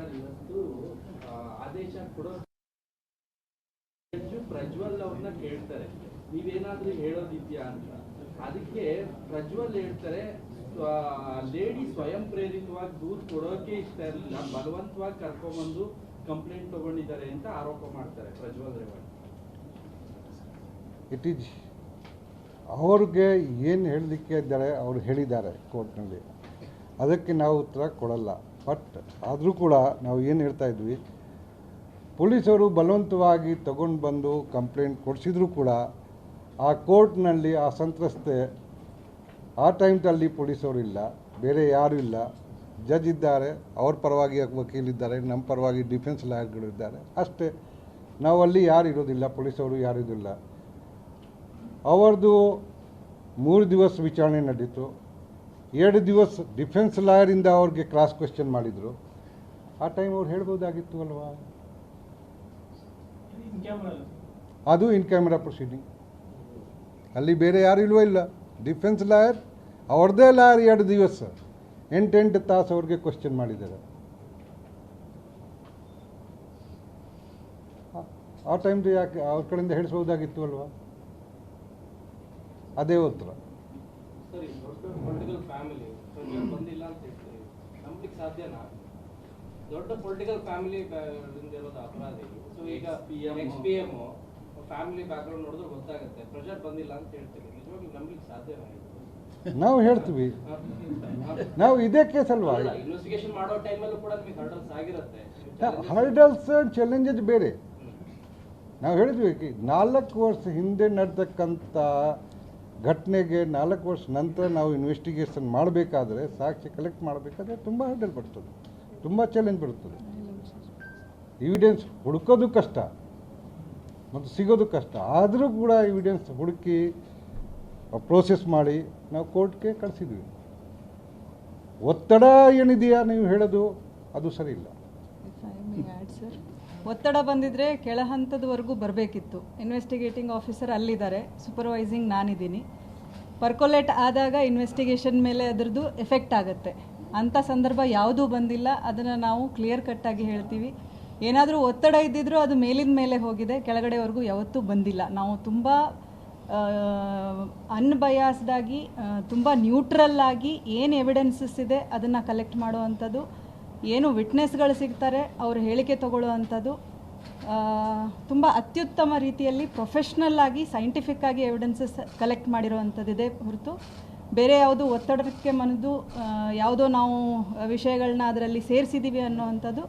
Sir ಆದೇಶ ಕೊಡೋ ಪ್ರಜ್ವಲ್ ಅವ್ರನ್ನ ಕೇಳ್ತಾರೆ. ನೀವೇನಾದ್ರೂ ಹೇಳೋದಿದ್ಯಾ ಅಂತ. ಅದಕ್ಕೆ ಪ್ರಜ್ವಲ್ ಹೇಳ್ತಾರೆ ಲೇಡಿ ಸ್ವಯಂ ಪ್ರೇರಿತವಾಗಿ ದೂರು ಕೊಡೋಕೆ ಇಷ್ಟ ಇರಲಿಲ್ಲ. ಬಲವಂತವಾಗಿ ಕರ್ಕೊಂಡ್ಬಂದು ಕಂಪ್ಲೇಂಟ್ ತಗೊಂಡಿದ್ದಾರೆ ಅಂತ ಆರೋಪ ಮಾಡ್ತಾರೆ ಪ್ರಜ್ವಲ್ ರೇವಣ್ಣ. ಇಟ್ ಈಸ್ ಅವ್ರಿಗೆ ಏನು ಹೇಳಲಿಕ್ಕೆ ಇದ್ದಾರೆ, ಅವ್ರು ಹೇಳಿದ್ದಾರೆ ಕೋರ್ಟ್ನಲ್ಲಿ. ಅದಕ್ಕೆ ನಾವು ಉತ್ತರ ಕೊಡಲ್ಲ. ಬಟ್ ಆದರೂ ಕೂಡ ನಾವು ಏನು ಹೇಳ್ತಾ ಇದ್ವಿ, ಪೊಲೀಸರು ಬಲವಂತವಾಗಿ ತಗೊಂಡು ಬಂದು ಕಂಪ್ಲೇಂಟ್ ಕೊಡಿಸಿದ್ರು ಕೂಡ ಆ ಕೋರ್ಟ್ನಲ್ಲಿ ಆ ಸಂತ್ರಸ್ತೆ ಆ ಟೈಮ್ದಲ್ಲಿ ಪೊಲೀಸರು ಇಲ್ಲ, ಬೇರೆ ಯಾರೂ ಇಲ್ಲ. ಜಜ್ ಇದ್ದಾರೆ, ಅವ್ರ ಪರವಾಗಿ ವಕೀಲಿದ್ದಾರೆ ನಮ್ಮ ಪರವಾಗಿ ಡಿಫೆನ್ಸ್ ಲಾಯರ್ಗಳು ಇದ್ದಾರೆ. ಅಷ್ಟೇ ನಾವು ಅಲ್ಲಿ ಯಾರು ಇರೋದಿಲ್ಲ, ಪೊಲೀಸವರು ಯಾರು ಇರೋದಿಲ್ಲ. ಅವರದು ಮೂರು ದಿವಸ ವಿಚಾರಣೆ ನಡೀತು. ಎರಡು ದಿವಸ ಡಿಫೆನ್ಸ್ ಲಾಯರಿಂದ ಅವ್ರಿಗೆ ಕ್ರಾಸ್ ಕ್ವೆಶ್ಚನ್ ಮಾಡಿದರು. ಆ ಟೈಮ್ ಅವ್ರು ಹೇಳ್ಬೋದಾಗಿತ್ತು ಅಲ್ವಾ? ಅದು ಇನ್ ಕ್ಯಾಮ್ರಾ ಪ್ರೊಸೀಡಿಂಗ್ ಅಲ್ಲಿ ಬೇರೆ ಯಾರು ಇಲ್ವೋ ಇಲ್ಲ. ಡಿಫೆನ್ಸ್ ಲಾಯರ್ ಅವ್ರದ್ದೇ ಲಾಯರ್ ಎರಡು ದಿವಸ. ಎಂಟೆಂಟು ತಾಸು ಅವ್ರಿಗೆ ಕ್ವಶನ್ ಮಾಡಿದ್ದಾರೆ. ಆ ಟೈಮ್ದು ಯಾಕೆ ಅವ್ರ ಕಡೆಯಿಂದ ಹೇಳಿಸ್ಬೋದಾಗಿತ್ತು ಅಲ್ವಾ? ಅದೇ ಉತ್ತರ. ಸರಿ ದೊಡ್ಡ ಪೊಲಿಟಿಕಲ್ ಫ್ಯಾಮಿಲಿ ಬಂದಿಲ್ಲ ಅಂತ ಹೇಳ್ತೀವಿ ನಂಬಲಿಕ್ಕೆ ಸಾಧ್ಯನಾ? ದೊಡ್ಡ ಪೊಲಿಟಿಕಲ್ ಫ್ಯಾಮಿಲಿ ಇರೋದು ಅಪರಾಧಿ. ಸೊ ಈಗ ex P M family background ನೋಡಿದ್ರೆ ಗೊತ್ತಾಗುತ್ತೆ. ಪ್ರೆಷರ್ ಬಂದಿಲ್ಲ ಅಂತ ಹೇಳ್ತೀವಿ ನಿಜವಾಗಿ ನಂಬಲಿಕ್ಕೆ ಸಾಧ್ಯನಾ ನಾವು ಹೇಳ್ತೀವಿ. ನಾವು ಇದೇ ಕೇಸ್ ಅಲ್ವಾ? ಇನ್ವೆಸ್ಟಿಗೇಷನ್ ಮಾಡೋ ಟೈಮಲ್ಲೂ ಕೂಡ ನಿಮಗೆ ಹರ್ಡಲ್ಸ್ ಆಗಿರುತ್ತೆ. ಹರ್ಡಲ್ಸ್ ಚಾಲೆಂಜಸ್ ಬೇರೆ. ನಾವು ಹೇಳಿದ್ವಿ ನಾಲ್ಕು ವರ್ಷ ಹಿಂದೆ ನಡೆದಕ್ಕಂಥ ಘಟನೆಗೆ ನಾಲ್ಕು ವರ್ಷ ನಂತರ ನಾವು ಇನ್ವೆಸ್ಟಿಗೇಷನ್ ಮಾಡಬೇಕಾದ್ರೆ ಸಾಕ್ಷಿ ಕಲೆಕ್ಟ್ ಮಾಡಬೇಕಾದ್ರೆ ತುಂಬ ಹರ್ಡಲ್ ಬರ್ತದೆ. ತುಂಬ ಚಾಲೆಂಜ್ ಬರುತ್ತದೆ ಎವಿಡೆನ್ಸ್ ಹುಡುಕೋದು ಕಷ್ಟ ಮತ್ತು ಸಿಗೋದು ಕಷ್ಟ. ಆದರೂ ಕೂಡ ಎವಿಡೆನ್ಸ್ ಹುಡುಕಿ ಪ್ರೋಸೆಸ್ ಮಾಡಿ ನಾವು ಕೋರ್ಟ್ಗೆ ಕಳಿಸಿದ್ವಿ. ಒತ್ತಡ ಏನಿದೆಯಾ ನೀವು ಹೇಳೋದು ಅದು ಸರಿ ಇಲ್ಲ. ಒತ್ತಡ ಬಂದಿದ್ರೆ ಕೆಳ ಹಂತದವರೆಗೂ ಬರಬೇಕಿತ್ತು. ಇನ್ವೆಸ್ಟಿಗೇಟಿಂಗ್ ಆಫೀಸರ್ ಅಲ್ಲಿದ್ದಾರೆ. ಸೂಪರ್ವೈಸಿಂಗ್ ನಾನಿದ್ದೀನಿ. ಪರ್ಕೊಲೇಟ್ ಆದಾಗ ಇನ್ವೆಸ್ಟಿಗೇಷನ್ ಮೇಲೆ ಅದರದ್ದು ಎಫೆಕ್ಟ್ ಆಗುತ್ತೆ. ಅಂಥ ಸಂದರ್ಭ ಯಾವುದೂ ಬಂದಿಲ್ಲ. ಅದನ್ನು ನಾವು ಕ್ಲಿಯರ್ ಕಟ್ಟಾಗಿ ಹೇಳ್ತೀವಿ. ಏನಾದರೂ ಒತ್ತಡ ಇದ್ದಿದ್ರೂ ಅದು ಮೇಲಿನ ಮೇಲೆ ಹೋಗಿದೆ. ಕೆಳಗಡೆವರೆಗೂ ಯಾವತ್ತೂ ಬಂದಿಲ್ಲ. ನಾವು ತುಂಬ ಅನ್ಬಯಾಸ್ಡ್ ಆಗಿ ತುಂಬ ನ್ಯೂಟ್ರಲ್ ಆಗಿ ಏನು ಎವಿಡೆನ್ಸಸ್ ಇದೆ ಅದನ್ನು ಕಲೆಕ್ಟ್ ಮಾಡುವಂಥದ್ದು ಏನು ವಿಟ್ನೆಸ್ಗಳು ಸಿಗ್ತಾರೆ, ಅವ್ರ ಹೇಳಿಕೆ ತಗೊಳ್ಳುವಂಥದ್ದು. ತುಂಬ ಅತ್ಯುತ್ತಮ ರೀತಿಯಲ್ಲಿ ಪ್ರೊಫೆಷ್ನಲ್ ಆಗಿ ಸೈಂಟಿಫಿಕ್ ಆಗಿ ಎವಿಡೆನ್ಸಸ್ ಕಲೆಕ್ಟ್ ಮಾಡಿರುವಂಥದ್ದಿದೆ ಹೊರತು. ಬೇರೆ ಯಾವುದು ಒತ್ತಡಕ್ಕೆ ಮನದು ಯಾವುದೋ ನಾವು ವಿಷಯಗಳನ್ನ ಅದರಲ್ಲಿ ಸೇರಿಸಿದ್ದೀವಿ ಅನ್ನುವಂಥದ್ದು.